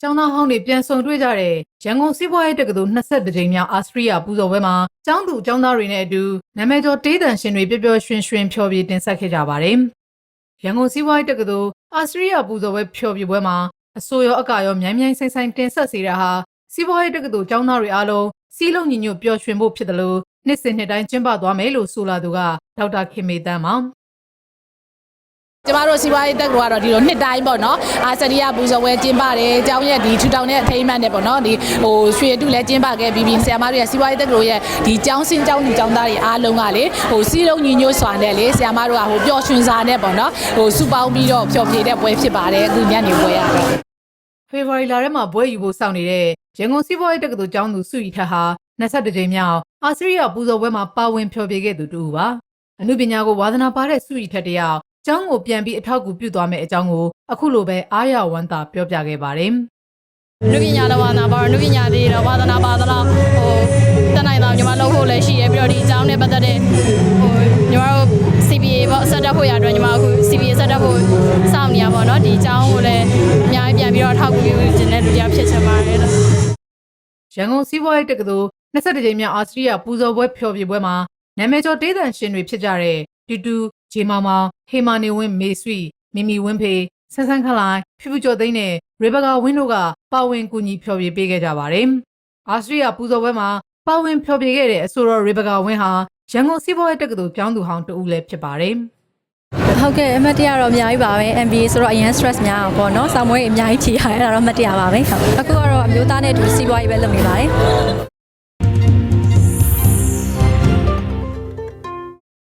ကျောင်းသားဟောင်းတွေပြန်ဆုံတွေ့ကြတဲ့ရန်ကုန်စီးပွားရေးတက္ကသိုလ်20ကြိမ်မြောက်အာစရိယပူဇော်ပွဲမှာကျောင်းသူကျောင်းသားတွေနဲ့အတူနာမည်ကျော်တေးသံရှင်တွေပျော်ပျော်ရွှင်ရွှင်ဖျော်ဖြေတင်ဆက်ခဲ့ကြပါတယ်။ရန်ကုန်စီးပွားရေးတက္ကသိုလ်အာစရိယပူဇော်ပွဲဖျော်ဖြေပွဲမှာအစိုးရအကရောမြိုင်းမြိုင်းဆိုင်ဆိုင်တင်ဆက်စေတာဟာစီးပွားရေးတက္ကသိုလ်ကျောင်းသားတွေအားလုံးစီးလုံးညီညွတ်ပျော်ရွှင်ဖို့ဖြစ်တယ်လို့ နှစ်စဉ်နှစ်တိုင်းကျင်းပသွားမယ်လို့ဆိုလာသူကဒေါက်တာခင်မေတန်းပါကျမတို့စီးပွားရေးတက်ကတော့ဒီလိုနှစ်တိုင်းပေါ့နော်အာစတြေးလျပူဇော်ပွဲကျင်းပတယ်အကြောင်းရဲ့ဒီထူထောင်တဲ့အထိမ်းအမှတ်နဲ့ပေါ့နော်ဒီဟိုရွှေအတုလည်းကျင်းပခဲ့ပြီးပြီးဆရာမတို့ရဲ့စီးပွားရေးတက်ကတော့ရဲ့ဒီကျောင်းစင်းကျောင်းသူကျောင်းသားတွေအားလုံးကလေဟိုစီးလုံးညီညွတ်စွာနဲ့လေဆရာမတို့ကဟိုပျော်ရွှင်စွာနဲ့ပေါ့နော်ဟိုစုပေါင်းပြီးတော့ပျော်ဖြေတဲ့ပွဲဖြစ်ပါတယ်အခုညနေပွဲရတော့ဖေဖော်ဝါရီလထဲမှာဘွဲယူဖို့စောင့်နေတဲ့ရန်ကုန်စီးပွားရေးတက္ကသိုလ်ကျောင်းသူစုရီထက်ဟာ22ကြိမ်မြောက် အာစရိယပူဇော်ပွဲမှာပါဝင်ဖျော်ဖြေခဲ့သူတူပါအမှုပညာကိုဝါသနာပါတဲ့စုရီထက်တယောက်ကျောင်းကိုပြန်ပြီးအထောက်အကူပြုသွားမယ့်အကြောင်းကိုအခုလိုပဲအားရဝမ်းသာပြောပြခဲ့ပါတယ်နုပညာတော်ဝါနာပါနုပညာတွေတော့ဝါသနာပါသလားဟိုတက်နိုင်တော့ညီမလုပ်ဖို့လည်းရှိရပြီးတော့ဒီအကြောင်းနဲ့ပတ်သက်တဲ့ဟိုညီမတို့ CPA ပေါ့ဆက်တက်ဖို့ရအတွက်ညီမအခု CPA ဆက်တက်ဖို့စောင့်နေရပါတော့ဒီအကြောင်းကိုလည်းအများကြီးပြန်ပြီးတော့ထောက်ကူပြုခြင်းတဲ့လူတစ်ယောက်ဖြစ်ချင်ပါတယ်လို့ရန်ကုန်စီးပွားရေးတက္ကသိုလ် 22ကြိမ်မြောက်အာစရိယပူဇော်ပွဲဖျော်ဖြေပွဲမှာနာမည်ကျော်တေးသံရှင်တွေဖြစ်ကြတဲ့တူတူဂျေမောင်မောင်ဟေမာနေဝင်းမေဆွီမီမီဝင်းဖေဆန်းဆန်းခလိုင်ဖြူဖြူကျော်သိန်းနဲ့ရေဘကာဝင်းတို့ကပါဝင်ကူညီဖျော်ဖြေပေးခဲ့ကြပါတယ်။အာစတြေးလျပူဇော်ပွဲမှာပါဝင်ဖျော်ဖြေခဲ့တဲ့အဆိုတော်ရေဘကာဝင်းဟာရန်ကုန်စီးပွားရေးတက္ကသိုလ်ကျောင်းသူဟောင်းတဦးလည်းဖြစ်ပါတယ်။ဟုတ်ကဲ့အမတ်တရတော့အများကြီးပါပဲ MBA ဆိုတော့အရင် stress များအောင်ပေါ့နော်။ဆောင်းမွေးအများကြီးဖြေရတယ်အဲ့ဒါတော့အမတ်တရပါပဲ။ဟုတ်အခုကတော့အမျိုးသားနဲ့အတူစီးပွားရေးပဲလုပ်နေပါတယ်